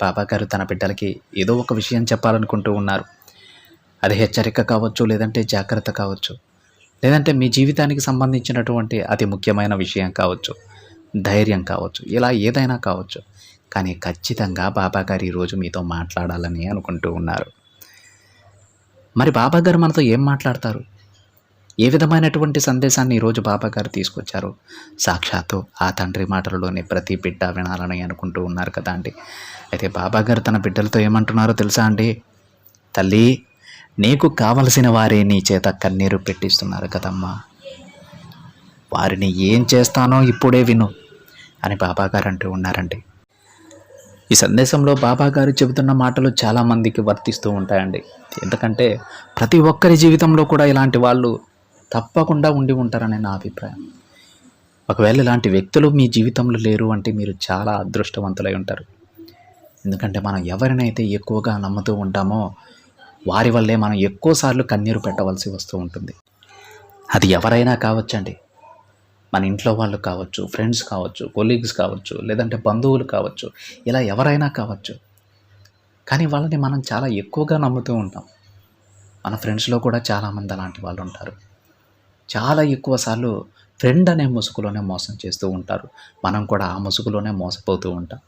బాబాగారు తన బిడ్డలకి ఏదో ఒక విషయం చెప్పాలనుకుంటూ ఉన్నారు. అది హెచ్చరిక కావచ్చు లేదంటే జాగ్రత్త కావచ్చు లేదంటే మీ జీవితానికి సంబంధించినటువంటి అతి ముఖ్యమైన విషయం కావచ్చు ధైర్యం కావచ్చు ఇలా ఏదైనా కావచ్చు. కానీ ఖచ్చితంగా బాబాగారు ఈరోజు మీతో మాట్లాడాలని అనుకుంటూ ఉన్నారు. మరి బాబాగారు మనతో ఏం మాట్లాడతారు? ఏ విధమైనటువంటి సందేశాన్ని ఈరోజు బాబాగారు తీసుకొచ్చారు? సాక్షాత్తు ఆ తండ్రి మాటలలోనే ప్రతి బిడ్డ వినాలని అనుకుంటూ ఉన్నారు కదా అండి. అయితే బాబాగారు తన బిడ్డలతో ఏమంటున్నారో తెలుసా అండి? తల్లి నీకు కావలసిన వారే నీ చేత కన్నీరు పెట్టిస్తున్నారు కదమ్మా. వారిని ఏం చేస్తానో ఇప్పుడే విను అని బాబాగారు అంటూ ఉన్నారండి. ఈ సందేశంలో బాబాగారు చెబుతున్న మాటలు చాలామందికి వర్తిస్తూ ఉంటాయండి. ఎందుకంటే ప్రతి ఒక్కరి జీవితంలో కూడా ఇలాంటి వాళ్ళు తప్పకుండా ఉండి ఉంటారని నా అభిప్రాయం. ఒకవేళ ఇలాంటి వ్యక్తులు మీ జీవితంలో లేరు అంటే మీరు చాలా అదృష్టవంతులై ఉంటారు. ఎందుకంటే మనం ఎవరినైతే ఎక్కువగా నమ్ముతూ ఉంటామో వారి వల్లే మనం ఎక్కువసార్లు కన్నీరు పెట్టవలసి వస్తూ ఉంటుంది. అది ఎవరైనా కావచ్చండి. మన ఇంట్లో వాళ్ళు కావచ్చు ఫ్రెండ్స్ కావచ్చు కొలీగ్స్ కావచ్చు లేదంటే బంధువులు కావచ్చు ఇలా ఎవరైనా కావచ్చు. కానీ వాళ్ళని మనం చాలా ఎక్కువగా నమ్ముతూ ఉంటాం. మన ఫ్రెండ్స్లో కూడా చాలామంది అలాంటి వాళ్ళు ఉంటారు. చాలా ఎక్కువ సార్లు ఫ్రెండ్ అనే ముసుగులోనే మోసం చేస్తూ ఉంటారు. మనం కూడా ఆ ముసుగులోనే మోసపోతూ ఉంటాం.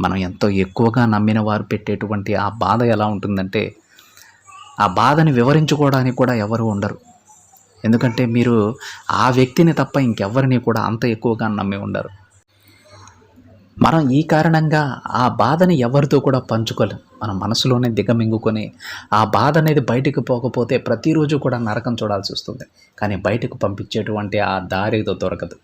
మనం ఎంతో ఎక్కువగా నమ్మిన వారు పెట్టేటువంటి ఆ బాధ ఎలా ఉంటుందంటే ఆ బాధని వివరించుకోవడానికి కూడా ఎవరు ఉండరు. ఎందుకంటే మీరు ఆ వ్యక్తిని తప్ప ఇంకెవరిని కూడా అంత ఎక్కువగా నమ్మి ఉండరు. మనం ఈ కారణంగా ఆ బాధని ఎవరితో కూడా పంచుకోలేం. మన మనసులోనే దిగమింగుకొని ఆ బాధ అనేది బయటకు పోకపోతే ప్రతిరోజు కూడా నరకం చూడాల్సి వస్తుంది. కానీ బయటకు పంపించేటువంటి ఆ దారితో దొరకదు.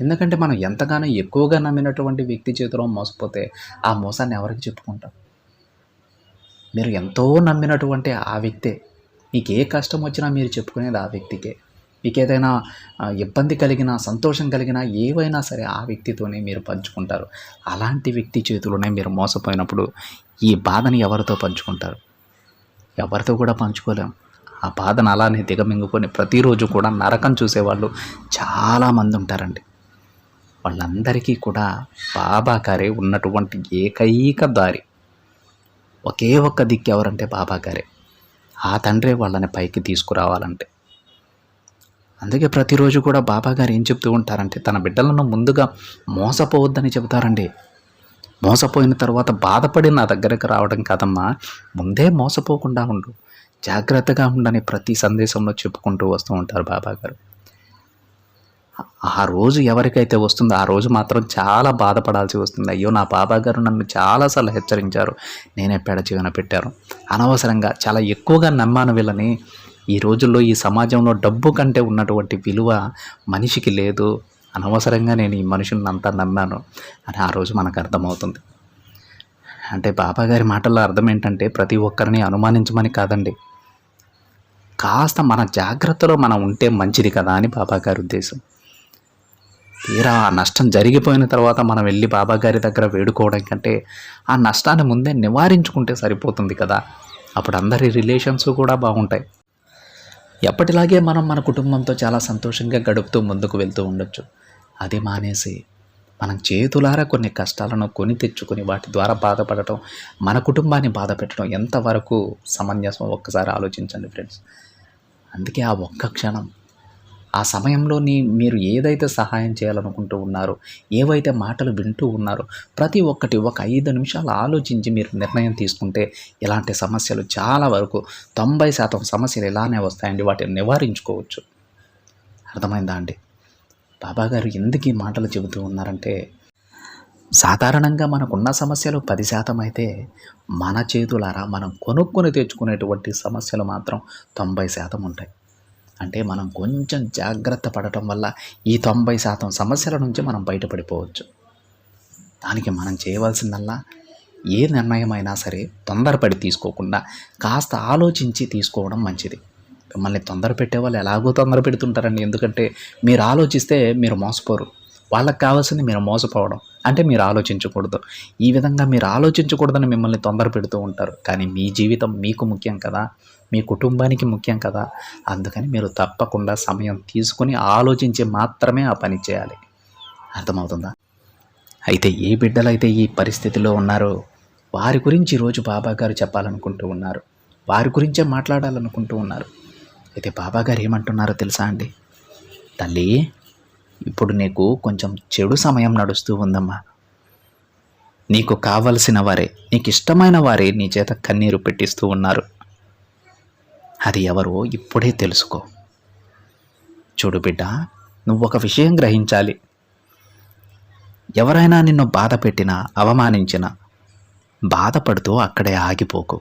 ఎందుకంటే మనం ఎంతగానో ఎక్కువగా నమ్మినటువంటి వ్యక్తి చేతిలో మోసపోతే ఆ మోసాన్ని ఎవరికి చెప్పుకుంటాం? మీరు ఎంతో నమ్మినటువంటి ఆ వ్యక్తే. మీకు ఏ కష్టం వచ్చినా మీరు చెప్పుకునేది ఆ వ్యక్తికే. మీకు ఏదైనా ఇబ్బంది కలిగినా సంతోషం కలిగినా ఏవైనా సరే ఆ వ్యక్తితోనే మీరు పంచుకుంటారు. అలాంటి వ్యక్తి చేతిలోనే మీరు మోసపోయినప్పుడు ఈ బాధని ఎవరితో పంచుకుంటారు? ఎవరితో కూడా పంచుకోలేం. ఆ బాధను అలానే దిగమింగుకొని ప్రతిరోజు కూడా నరకం చూసేవాళ్ళు చాలామంది ఉంటారండి. వాళ్ళందరికీ కూడా బాబాకారే ఉన్నటువంటి ఏకైక దారి. ఒకే ఒక్క దిక్కు ఎవరంటే బాబాకారే ఆ తండ్రే వాళ్ళని పైకి తీసుకురావాలంటే. అందుకే ప్రతిరోజు కూడా బాబాగారు ఏం చెప్తూ ఉంటారంటే తన బిడ్డలను ముందుగా మోసపోవద్దని చెబుతారండి. మోసపోయిన తర్వాత బాధపడి నా దగ్గరకు రావడం కాదమ్మా ముందే మోసపోకుండా ఉండు. జాగ్రత్తగా ఉండని ప్రతి సందేశంలో చెప్పుకుంటూ వస్తూ ఉంటారు బాబాగారు ఆ రోజు ఎవరికైతే వస్తుందో ఆ రోజు మాత్రం చాలా బాధపడాల్సి వస్తుంది. అయ్యో నా బాబా గారు నన్ను చాలాసార్లు హెచ్చరించారు. నేనే పెడచెవిన పెట్టారు అనవసరంగా చాలా ఎక్కువగా నమ్మాను వీళ్ళని. ఈ రోజుల్లో ఈ సమాజంలో డబ్బు కంటే ఉన్నటువంటి విలువ మనిషికి లేదు. అనవసరంగా నేను ఈ మనుషుల్ని అంతా నమ్మాను అని ఆ రోజు మనకు అర్థమవుతుంది. అంటే బాబా గారి మాటల్లో అర్థం ఏంటంటే ప్రతి ఒక్కరిని అనుమానించమని కాదండి. కాస్త మన జాగ్రత్తలో మనం ఉంటే మంచిది కదా అని బాబా గారి ఉద్దేశం. తీరా ఆ నష్టం జరిగిపోయిన తర్వాత మనం వెళ్ళి బాబా గారి దగ్గర వేడుకోవడం కంటే ఆ నష్టాన్ని ముందే నివారించుకుంటే సరిపోతుంది కదా. అప్పుడు అందరి రిలేషన్స్ కూడా బాగుంటాయి. ఎప్పటిలాగే మనం మన కుటుంబంతో చాలా సంతోషంగా గడుపుతూ ముందుకు వెళ్తూ ఉండొచ్చు. అది మానేసి మనం చేతులారా కొన్ని కష్టాలను కొని తెచ్చుకొని వాటి ద్వారా బాధపడటం మన కుటుంబాన్ని బాధ పెట్టడం ఎంతవరకు సమంజసం ఒక్కసారి ఆలోచించండి ఫ్రెండ్స్. అందుకే ఆ ఒక్క క్షణం ఆ సమయంలోని మీరు ఏదైతే సహాయం చేయాలనుకుంటూ ఉన్నారో ఏవైతే మాటలు వింటూ ఉన్నారో ప్రతి ఒక్కటి ఒక ఐదు నిమిషాలు ఆలోచించి మీరు నిర్ణయం తీసుకుంటే ఇలాంటి సమస్యలు చాలా వరకు తొంభై శాతం సమస్యలు ఇలానే వస్తాయండి. వాటిని నివారించుకోవచ్చు. అర్థమైందా అండి? బాబాగారు ఎందుకు ఈ మాటలు చెబుతూ ఉన్నారంటే సాధారణంగా మనకున్న సమస్యలు పది శాతం అయితే మన చేతులారా మనం కొనుక్కొని తెచ్చుకునేటువంటి సమస్యలు మాత్రం తొంభై శాతం ఉంటాయి. అంటే మనం కొంచెం జాగ్రత్త పడటం వల్ల ఈ తొంభై శాతం సమస్యల నుంచి మనం బయటపడిపోవచ్చు. దానికి మనం చేయవలసిందల్లా ఏ నిర్ణయమైనా సరే తొందరపడి తీసుకోకుండా కాస్త ఆలోచించి తీసుకోవడం మంచిది. మిమ్మల్ని తొందర పెట్టే వాళ్ళు ఎలాగో తొందర పెడుతుంటారండి. ఎందుకంటే మీరు ఆలోచిస్తే మీరు మోసపోరు. వాళ్ళకి కావాల్సింది మీరు మోసపోవడం. అంటే మీరు ఆలోచించకూడదు. ఈ విధంగా మీరు ఆలోచించకూడదని మిమ్మల్ని తొందర పెడుతూ ఉంటారు. కానీ మీ జీవితం మీకు ముఖ్యం కదా. మీ కుటుంబానికి ముఖ్యం కదా. అందుకని మీరు తప్పకుండా సమయం తీసుకుని ఆలోచించి మాత్రమే ఆ పని చేయాలి. అర్థమవుతుందా? అయితే ఏ బిడ్డలైతే ఈ పరిస్థితిలో ఉన్నారో వారి గురించి ఈరోజు బాబా గారు చెప్పాలనుకుంటూ ఉన్నారు. వారి గురించే మాట్లాడాలనుకుంటూ ఉన్నారు. అయితే బాబా గారు ఏమంటున్నారో తెలుసా అండి? తల్లి ఇప్పుడు నీకు కొంచెం చెడు సమయం నడుస్తూ ఉందమ్మా. నీకు కావలసిన వారే నీకు ఇష్టమైన వారే నీ చేత కన్నీరు పెట్టిస్తూ ఉన్నారు. అది ఎవరో ఇప్పుడే తెలుసుకో. చూడు బిడ్డ నువ్వు ఒక విషయం గ్రహించాలి. ఎవరైనా నిన్ను బాధ పెట్టినా అవమానించినా బాధపడుతూ అక్కడే ఆగిపోకు.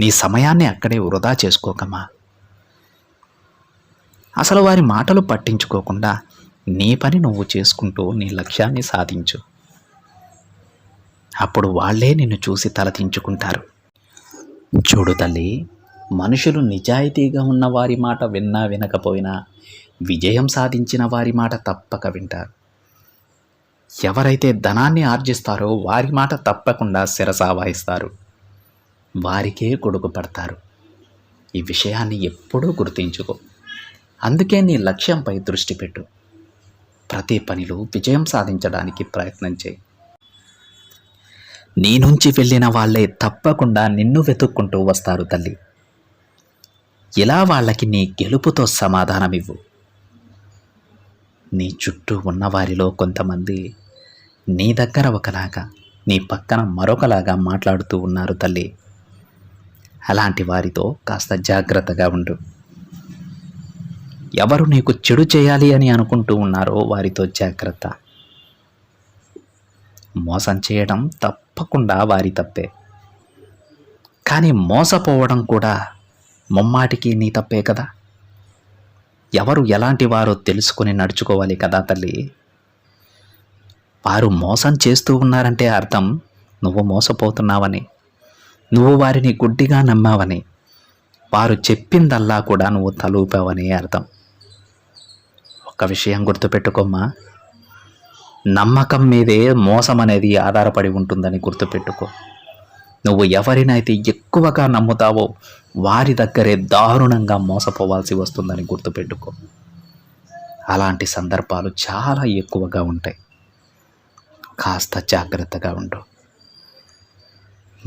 నీ సమయాన్ని అక్కడే వృధా చేసుకోకమ్మా. అసలు వారి మాటలు పట్టించుకోకుండా నీ పని నువ్వు చేసుకుంటూ నీ లక్ష్యాన్ని సాధించు. అప్పుడు వాళ్ళే నిన్ను చూసి తలదించుకుంటారు చూడు తల్లి మనుషులు నిజాయితీగా ఉన్న వారి మాట విన్నా వినకపోయినా విజయం సాధించిన వారి మాట తప్పక వింటారు. ఎవరైతే ధనాన్ని ఆర్జిస్తారో వారి మాట తప్పకుండా శిరసావాయిస్తారు వారికే కొడుకు పడతారు. ఈ విషయాన్ని ఎప్పుడూ గుర్తించుకో. అందుకే నీ లక్ష్యంపై దృష్టి పెట్టు. ప్రతి పనిలో విజయం సాధించడానికి ప్రయత్నం చేయి. నీ నుంచి వెళ్ళిన వాళ్ళే తప్పకుండా నిన్ను వెతుక్కుంటూ వస్తారు తల్లి. ఇలా వాళ్ళకి నీ గెలుపుతో సమాధానమివ్వు. నీ చుట్టూ ఉన్నవారిలో కొంతమంది నీ దగ్గర ఒకలాగా నీ పక్కన మరొకలాగా మాట్లాడుతూ ఉన్నారు తల్లి. అలాంటి వారితో కాస్త జాగ్రత్తగా ఉండు. ఎవరు నీకు చెడు చేయాలి అని అనుకుంటూ ఉన్నారో వారితో జాగ్రత్త. మోసం చేయడం తప్పు తప్పకుండా వారి తప్పే. కానీ మోసపోవడం కూడా ముమ్మాటికి నీ తప్పే కదా? ఎవరు ఎలాంటి వారో తెలుసుకొని నడుచుకోవాలి కదా తల్లి? వారు మోసం చేస్తూ ఉన్నారంటే అర్థం నువ్వు మోసపోతున్నావని నువ్వు వారిని గుడ్డిగా నమ్మావని వారు చెప్పిందల్లా కూడా నువ్వు తలూపావని అర్థం. ఒక విషయం గుర్తుపెట్టుకోమ్మా. నమ్మకం మీదే మోసం అనేది ఆధారపడి ఉంటుందని గుర్తుపెట్టుకో. నువ్వు ఎవరినైతే ఎక్కువగా నమ్ముతావో వారి దగ్గరే దారుణంగా మోసపోవాల్సి వస్తుందని గుర్తుపెట్టుకో. అలాంటి సందర్భాలు చాలా ఎక్కువగా ఉంటాయి. కాస్త జాగ్రత్తగా ఉండు.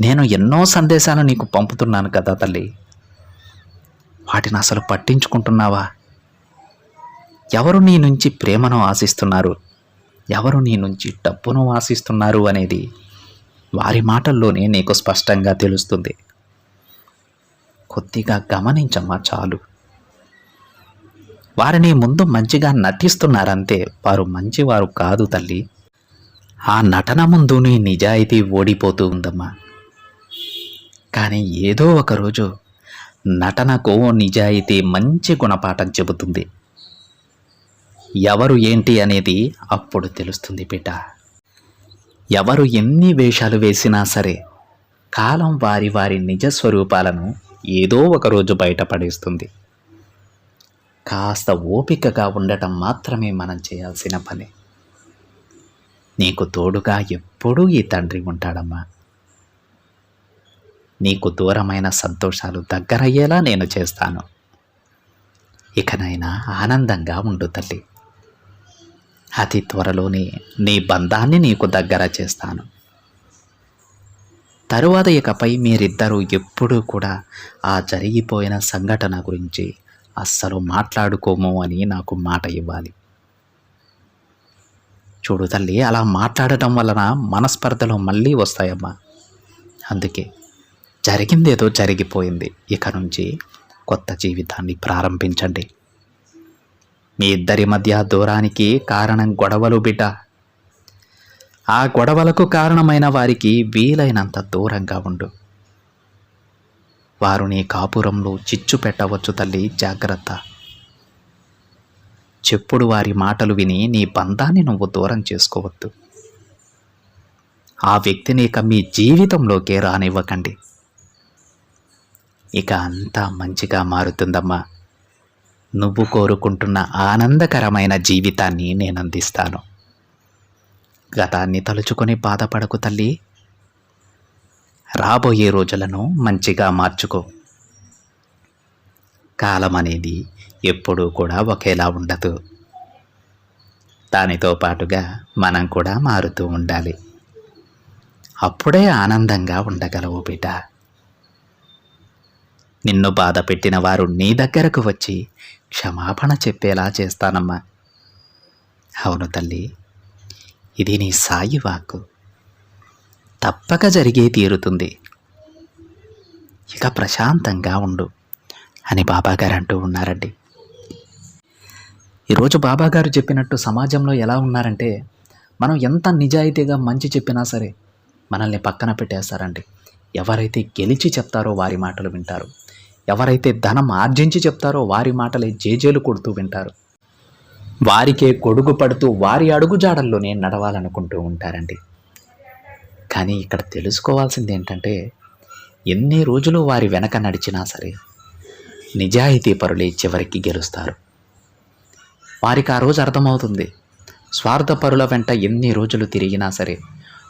నేను ఎన్నో సందేశాలు నీకు పంపుతున్నాను కదా తల్లి. వాటిని అసలు పట్టించుకుంటున్నావా? ఎవరు నీ నుంచి ప్రేమను ఆశిస్తున్నారు? ఎవరు నీ నుంచి డబ్బును ఆశిస్తున్నారు అనేది వారి మాటల్లోనే నీకు స్పష్టంగా తెలుస్తుంది. కొద్దిగా గమనించమ్మా చాలు. వారిని ముందు మంచిగా నటిస్తున్నారంతే వారు మంచివారు కాదు తల్లి. ఆ నటన ముందు నీ నిజాయితీ ఓడిపోతూ ఉందమ్మా. కానీ ఏదో ఒకరోజు నటనకు నిజాయితీ మంచి గుణపాఠం చెబుతుంది. ఎవరు ఏంటి అనేది అప్పుడు తెలుస్తుంది బిడ్డ. ఎవరు ఎన్ని వేషాలు వేసినా సరే కాలం వారి వారి నిజ స్వరూపాలను ఏదో ఒకరోజు బయటపడేస్తుంది కాస్త ఓపికగా ఉండటం మాత్రమే మనం చేయాల్సిన పని. నీకు తోడుగా ఎప్పుడూ ఈ తండ్రి ఉంటాడమ్మా. నీకు దూరమైన సంతోషాలు దగ్గరయ్యేలా నేను చేస్తాను. ఇకనైనా ఆనందంగా ఉండు తల్లి. అతి త్వరలోనే నీ బంధాన్ని నీకు దగ్గర చేస్తాను. తరువాత ఇకపై మీరిద్దరూ ఎప్పుడూ కూడా ఆ జరిగిపోయిన సంఘటన గురించి అస్సలు మాట్లాడుకోము అని నాకు మాట ఇవ్వాలి. చూడు తల్లి అలా మాట్లాడటం వలన మనస్పర్ధలు మళ్ళీ వస్తాయమ్మా. అందుకే జరిగిందేదో జరిగిపోయింది. ఇక నుంచి కొత్త జీవితాన్ని ప్రారంభించండి. మీ ఇద్దరి మధ్య దూరానికి కారణం గొడవలు బిడ్డ. ఆ గొడవలకు కారణమైన వారికి వీలైనంత దూరంగా ఉండు. వారు నీ కాపురంలో చిచ్చు పెట్టవచ్చు తల్లి జాగ్రత్త. చెప్పుడు వారి మాటలు విని నీ బంధాన్ని నువ్వు దూరం చేసుకోవద్దు. ఆ వ్యక్తిని ఇక మీ జీవితంలోకే రానివ్వకండి. ఇక అంతా మంచిగా మారుతుందమ్మా. నువ్వు కోరుకుంటున్న ఆనందకరమైన జీవితాన్ని నేను అందిస్తాను. గతాన్ని తలుచుకొని బాధపడకు తల్లి. రాబోయే రోజులను మంచిగా మార్చుకో. కాలం అనేది ఎప్పుడూ కూడా ఒకేలా ఉండదు. దానితో పాటుగా మనం కూడా మారుతూ ఉండాలి. అప్పుడే ఆనందంగా ఉండగలవు బిడ్డ. నిన్ను బాధ పెట్టిన వారు నీ దగ్గరకు వచ్చి క్షమాపణ చెప్పేలా చేస్తానమ్మా. అవును తల్లి ఇది నీ సాయి వాక్కు. తప్పక జరిగే తీరుతుంది. ఇక ప్రశాంతంగా ఉండు అని బాబాగారు అంటూ ఉన్నారండి. ఈరోజు బాబాగారు చెప్పినట్టు సమాజంలో ఎలా ఉన్నారంటే మనం ఎంత నిజాయితీగా మంచి చెప్పినా సరే మనల్ని పక్కన పెట్టేస్తారండి. ఎవరైతే గెలిచి చెప్తారో వారి మాటలు వింటారు. ఎవరైతే ధనం ఆర్జించి చెప్తారో వారి మాటలే జేజేలు కొడుతూ వింటారు. వారికే గొడుగు పడుతూ వారి అడుగుజాడల్లోనే నడవాలనుకుంటూ ఉంటారండి. కానీ ఇక్కడ తెలుసుకోవాల్సింది ఏంటంటే ఎన్ని రోజులు వారి వెనక నడిచినా సరే నిజాయితీ పరులే చివరికి గెలుస్తారు. వారికి ఆ రోజు అర్థమవుతుంది. స్వార్థపరుల వెంట ఎన్ని రోజులు తిరిగినా సరే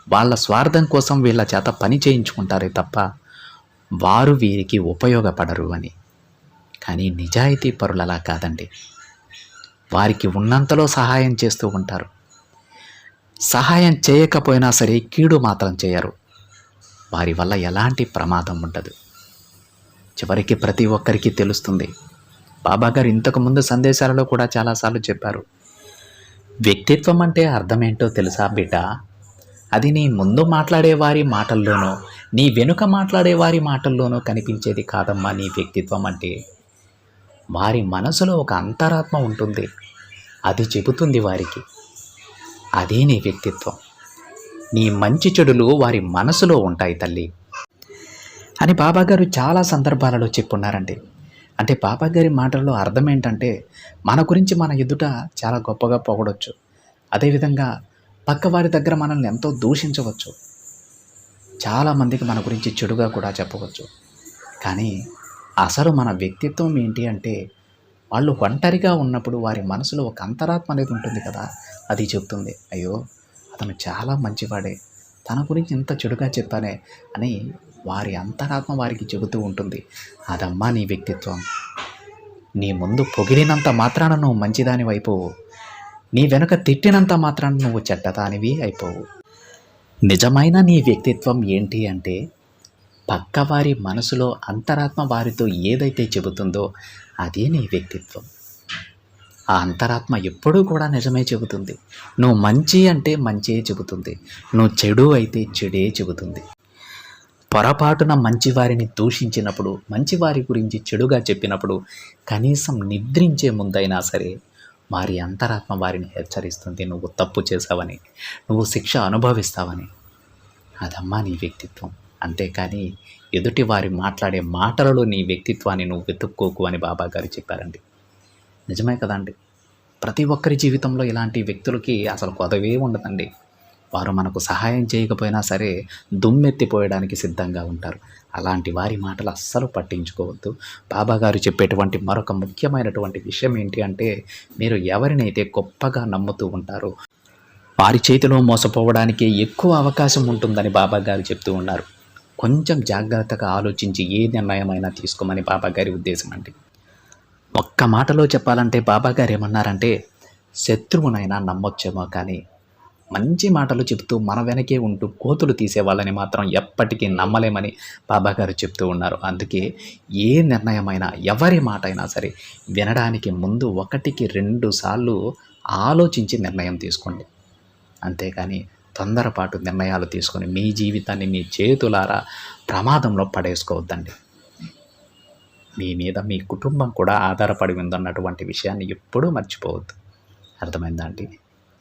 వాళ్ళ స్వార్థం కోసం వీళ్ళ చేత పని చేయించుకుంటారే తప్ప వారు వీరికి ఉపయోగపడరు అని. కానీ నిజాయితీ పరులు అలా కాదండి. వారికి ఉన్నంతలో సహాయం చేస్తూ ఉంటారు. సహాయం చేయకపోయినా సరే కీడు మాత్రం చేయరు. వారి వల్ల ఎలాంటి ప్రమాదం ఉండదు. చివరికి ప్రతి ఒక్కరికి తెలుస్తుంది. బాబాగారు ఇంతకుముందు సందేశాలలో కూడా చాలాసార్లు చెప్పారు. వ్యక్తిత్వం అంటే అర్థమేంటో తెలుసా బిడ్డ? అది నీ ముందు మాట్లాడే వారి మాటల్లోనో నీ వెనుక మాట్లాడే వారి మాటల్లోనూ కనిపించేది కాదమ్మా నీ వ్యక్తిత్వం అంటే. వారి మనసులో ఒక అంతరాత్మ ఉంటుంది. అది చెబుతుంది వారికి. అదే నీ వ్యక్తిత్వం. నీ మంచి చెడులు వారి మనసులో ఉంటాయి తల్లి. అని బాబాగారు చాలా సందర్భాలలో చెప్పున్నారండి. అంటే బాబాగారి మాటల్లో అర్థం ఏంటంటే మన గురించి మన ఎదుట చాలా గొప్పగా పొగడొచ్చు. అదేవిధంగా పక్క వారి దగ్గర మనల్ని ఎంతో దూషించవచ్చు. చాలామందికి మన గురించి చెడుగా కూడా చెప్పవచ్చు. కానీ అసలు మన వ్యక్తిత్వం ఏంటి అంటే వాళ్ళు ఒంటరిగా ఉన్నప్పుడు వారి మనసులో ఒక అంతరాత్మ అనేది ఉంటుంది కదా అది చెప్తుంది. అయ్యో అతను చాలా మంచివాడే తన గురించి ఇంత చెడుగా చెప్పానే అని వారి అంతరాత్మ వారికి చెబుతూ ఉంటుంది. అదమ్మా నీ వ్యక్తిత్వం. నీ ముందు పొగిడినంత మాత్రాన నువ్వు మంచిదాని అయిపోవు నీ వెనుక తిట్టినంత మాత్రాన నువ్వు చెడ్డదానివి అయిపోవు. నిజమైన నీ వ్యక్తిత్వం ఏంటి అంటే పక్కవారి మనసులో అంతరాత్మ వారితో ఏదైతే చెబుతుందో అదే నీ వ్యక్తిత్వం. ఆ అంతరాత్మ ఎప్పుడూ కూడా నిజమే చెబుతుంది. నువ్వు మంచి అంటే మంచే చెబుతుంది. నువ్వు చెడు అయితే చెడే చెబుతుంది. పొరపాటున మంచివారిని దూషించినప్పుడు మంచివారి గురించి చెడుగా చెప్పినప్పుడు కనీసం నిద్రించే ముందైనా సరే వారి అంతరాత్మ వారిని హెచ్చరిస్తుంది. నువ్వు తప్పు చేసావని నువ్వు శిక్ష అనుభవిస్తావని. అదమ్మా నీ వ్యక్తిత్వం. అంతేకాని ఎదుటి వారి మాట్లాడే మాటలలో నీ వ్యక్తిత్వాన్ని నువ్వు వెతుక్కోకు అని బాబా గారు చెప్పారండి. నిజమే కదండి ప్రతి ఒక్కరి జీవితంలో ఇలాంటి వ్యక్తులకి అసలు కొదవే ఉండదండి. వారు మనకు సహాయం చేయకపోయినా సరే దుమ్మెత్తిపోయడానికి సిద్ధంగా ఉంటారు. అలాంటి వారి మాటలు అస్సలు పట్టించుకోవద్దు. బాబా గారు చెప్పేటువంటి మరొక ముఖ్యమైనటువంటి విషయం ఏంటి అంటే మీరు ఎవరినైతే గొప్పగా నమ్ముతూ ఉంటారో వారి చేతిలో మోసపోవడానికి ఎక్కువ అవకాశం ఉంటుందని బాబా గారు చెప్తూ ఉన్నారు. కొంచెం జాగ్రత్తగా ఆలోచించి ఏ నిర్ణయమైనా తీసుకోమని బాబా గారి ఉద్దేశం అండి. ఒక్క మాటలో చెప్పాలంటే బాబా గారు ఏమన్నారంటే శత్రువునైనా నమ్మొచ్చేమో కానీ మంచి మాటలు చెబుతూ మన వెనకే ఉంటూ కోతులు తీసే వాళ్ళని మాత్రం ఎప్పటికీ నమ్మలేమని బాబా గారు చెప్తూ ఉన్నారు. అందుకే ఏ నిర్ణయమైనా ఎవరి మాట అయినా సరే వినడానికి ముందు ఒకటికి రెండు సార్లు ఆలోచించి నిర్ణయం తీసుకోండి. అంతేకాని తొందరపాటు నిర్ణయాలు తీసుకొని మీ జీవితాన్ని మీ చేతులారా ప్రమాదంలో పడేసుకోవద్దండి. మీ మీద మీ కుటుంబం కూడా ఆధారపడి ఉందన్నటువంటి విషయాన్ని ఎప్పుడూ మర్చిపోవద్దు. అర్థమైందా అండి?